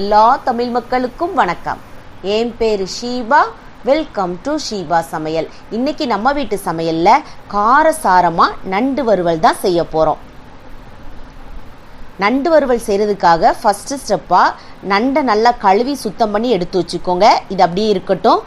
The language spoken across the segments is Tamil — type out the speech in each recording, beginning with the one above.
எல்லா தமிழ் மக்களுக்கும் வணக்கம். என் பேர் ஷீபா. வெல்கம் டு ஷீபா சமையல். இன்னைக்கு நம்ம வீட்டு சமையல்ல காரசாரமாக நண்டு வறுவல் தான் செய்ய போறோம். நண்டு வறுவல் செய்கிறதுக்காக ஃபஸ்ட்டு ஸ்டெப்பாக நண்டை நல்லா கழுவி சுத்தம் பண்ணி எடுத்து வச்சுக்கோங்க. இது அப்படியே இருக்கட்டும்.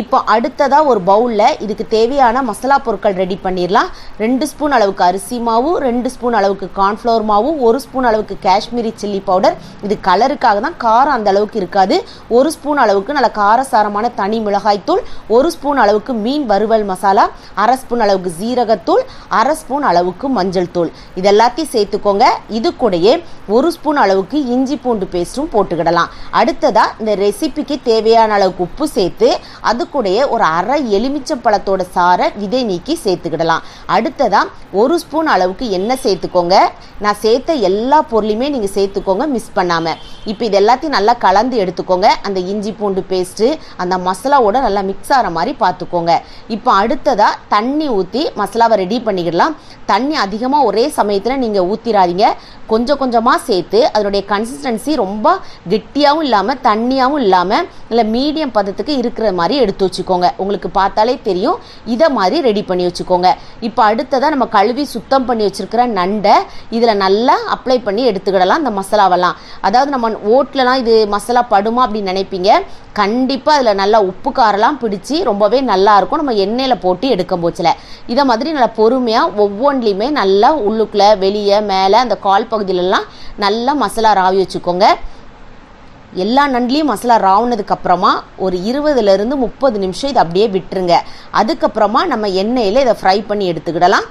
இப்போ அடுத்ததாக ஒரு பவுலில் இதுக்கு தேவையான மசாலா பொருட்கள் ரெடி பண்ணிடலாம் ரெண்டு ஸ்பூன் அளவுக்கு அரிசி மாவு ரெண்டு ஸ்பூன் அளவுக்கு கார்ன்ஃப்ளவர் மாவு ஒரு ஸ்பூன் அளவுக்கு காஷ்மீரி சில்லி பவுடர். இது கலருக்காக தான் காரம் அந்த அளவுக்கு இருக்காது. ஒரு ஸ்பூன் அளவுக்கு நல்ல காரசாரமான தனி மிளகாய்த்தூள் ஒரு ஸ்பூன் அளவுக்கு மீன் வறுவல் மசாலா அரை ஸ்பூன் அளவுக்கு ஜீரகத்தூள் அரை ஸ்பூன் அளவுக்கு மஞ்சள் தூள். இது எல்லாத்தையும் சேர்த்துக்கோங்க. இது கூடயே ஒரு ஸ்பூன் அளவுக்கு இஞ்சி பூண்டு பேஸ்ட்டும் போட்டுக்கிடலாம். அடுத்ததாக இந்த ரெசிபிக்கு தேவையான அளவுக்கு உப்பு சேர்த்து அது கூடயே ஒரு அரை எலுமிச்சை பழத்தோட சாறை விதை நீக்கி சேர்த்துக்கிடலாம். அடுத்ததாக ஒரு ஸ்பூன் அளவுக்கு எண்ணெய் சேர்த்துக்கோங்க. நான் சேர்த்த எல்லா பொருளையுமே நீங்கள் சேர்த்துக்கோங்க மிஸ் பண்ணாமல் இப்போ இது எல்லாத்தையும் நல்லா கலந்து எடுத்துக்கோங்க. அந்த இஞ்சி பூண்டு பேஸ்ட்டு அந்த மசாலாவோட நல்லா மிக்ஸ் ஆகிற மாதிரி பார்த்துக்கோங்க. இப்போ அடுத்ததாக தண்ணி ஊற்றி மசாலாவை ரெடி பண்ணிக்கிடலாம். தண்ணி அதிகமாக ஒரே சமயத்தில் நீங்கள் ஊற்றிடாதீங்க கொஞ்சம் கொஞ்சமாக சேர்த்து அதனுடைய கன்சிஸ்டன்சி ரொம்ப கெட்டியாகவும் இல்லாமல் தண்ணியாகவும் இல்லாமல் இல்லை மீடியம் பதத்துக்கு இருக்கிற மாதிரி எடுத்து வச்சுக்கோங்க. உங்களுக்கு பார்த்தாலே தெரியும். இதை மாதிரி ரெடி பண்ணி வச்சுக்கோங்க. இப்போ அடுத்ததாக நம்ம கழுவி சுத்தம் பண்ணி வச்சுருக்கிற நண்டை இதில் நல்லா அப்ளை பண்ணி எடுத்துக்கிடலாம் இந்த மசாலாவெல்லாம். அதாவது நம்ம ஓட்லலாம் இது மசாலா படுமா அப்படின்னு நினைப்பீங்க. கண்டிப்பாக அதில் நல்லா உப்பு காரெல்லாம் பிடிச்சி ரொம்பவே நல்லா இருக்கும் நம்ம எண்ணெயில் போட்டு எடுக்கும் போச்சில். இதை மாதிரி நல்லா பொறுமையாக ஒவ்வொன்றிலையுமே நல்லா உள்ளுக்குள்ளே வெளியே மேலே அந்த கால் பகுதியிலலாம் நல்லா மசாலா ராவி வச்சுக்கோங்க. எல்லா நண்டுலேயும் மசாலா ராவுனதுக்கப்புறமா ஒரு இருபதுலேருந்து முப்பது நிமிஷம் இதை அப்படியே விட்டுருங்க. அதுக்கப்புறமா நம்ம எண்ணெயில் இதை ஃப்ரை பண்ணி எடுத்துக்கிடலாம்.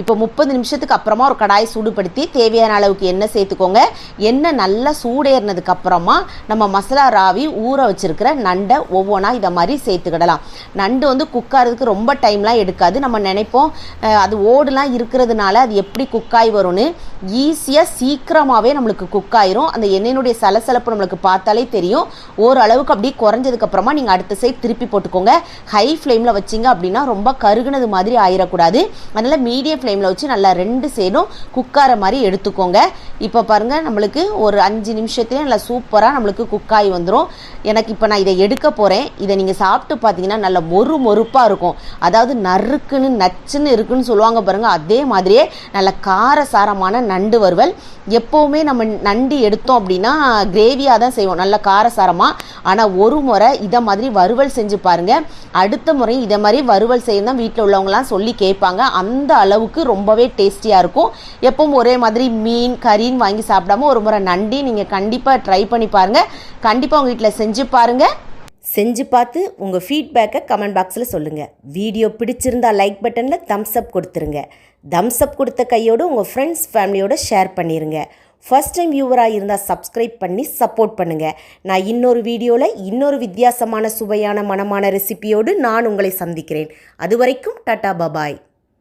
இப்போ முப்பது நிமிஷத்துக்கு அப்புறமா ஒரு கடாயை சூடுபடுத்தி தேவையான அளவுக்கு எண்ணெய் சேர்த்துக்கோங்க. எண்ணெய் நல்லா சூடேறினதுக்கு அப்புறமா நம்ம மசாலா ராவி ஊற வச்சிருக்கிற நண்டை ஒவ்வொன்றா இதை மாதிரி சேர்த்துக்கிடலாம். நண்டு வந்து குக் ஆகிறதுக்கு ரொம்ப டைம்லாம் எடுக்காது. நம்ம நினைப்போம் அது ஓடுலாம் இருக்கிறதுனால அது எப்படி குக்காய் வரும்னு ஈஸியாக சீக்கிரமாகவே நம்மளுக்கு குக் ஆயிரும். அந்த எண்ணெயினுடைய சலசலப்பு நம்மளுக்கு பார்த்தாலே தெரியும். ஓரளவுக்கு அப்படியே குறைஞ்சதுக்கு அப்புறமா நீங்கள் அடுத்த சைட் திருப்பி போட்டுக்கோங்க. ஹை ஃப்ளேமில் வச்சிங்க அப்படின்னா ரொம்ப கருகுனது மாதிரி ஆயிடக்கூடாது அதனால் மீடியம் ஃப்ளேமில் வச்சு நல்லா ரெண்டு சைடும் குக்கார மாதிரி எடுத்துக்கோங்க. இப்போ பாருங்கள் நம்மளுக்கு ஒரு அஞ்சு நிமிஷத்துலேயே நல்லா சூப்பராக நம்மளுக்கு குக்காய் வந்துடும் எனக்கு இப்போ நான் இதை எடுக்க போகிறேன் இதை நீங்கள் சாப்பிட்டு பார்த்தீங்கன்னா நல்ல மொறு மொறுப்பாக இருக்கும். அதாவது நறுக்குன்னு நச்சுன்னு இருக்குன்னு சொல்லுவாங்க பாருங்கள் அதே மாதிரியே நல்ல காரசாரமான நண்டு வறுவல். எப்போவுமே நம்ம நண்டு எடுத்தோம் அப்படின்னா கிரேவியாக தான் செய்வோம் நல்ல காரசாரமாக ஆனால் ஒரு முறை இதை மாதிரி வறுவல் செஞ்சு பாருங்கள் அடுத்த முறை இதை மாதிரி வறுவல் செய்யணும் தான் வீட்டில் உள்ளவங்களாம் சொல்லி கேட்பாங்க. அந்த அளவுக்கு ரொம்பவே டேஸ்டியாக இருக்கும். எப்பவும் ஒரே மாதிரி மீன் கறின்னு வாங்கி சாப்பிடாம ஒரு முறை நண்டி நீங்கள் கண்டிப்பாக ட்ரை பண்ணி பாருங்கள் கண்டிப்பாக உங்கள் வீட்டில் செஞ்சு பாருங்கள் செஞ்சு பார்த்து உங்கள் ஃபீட்பேக்கை கமெண்ட் பாக்ஸில் சொல்லுங்கள் வீடியோ பிடிச்சிருந்தா லைக் பட்டனில் தம்ஸ் அப் கொடுத்துருங்க. தம்ஸ் அப் கொடுத்த கையோடு உங்கள் ஃப்ரெண்ட்ஸ் ஃபேமிலியோட ஷேர் பண்ணிடுங்க ஃபர்ஸ்ட் டைம் வியூவராக இருந்தால் சப்ஸ்கிரைப் பண்ணி சப்போர்ட் பண்ணுங்கள் நான் இன்னொரு வீடியோவில் இன்னொரு வித்தியாசமான சுவையான மனமான ரெசிபியோடு நான் உங்களை சந்திக்கிறேன். அது வரைக்கும் டாட்டா பபாய்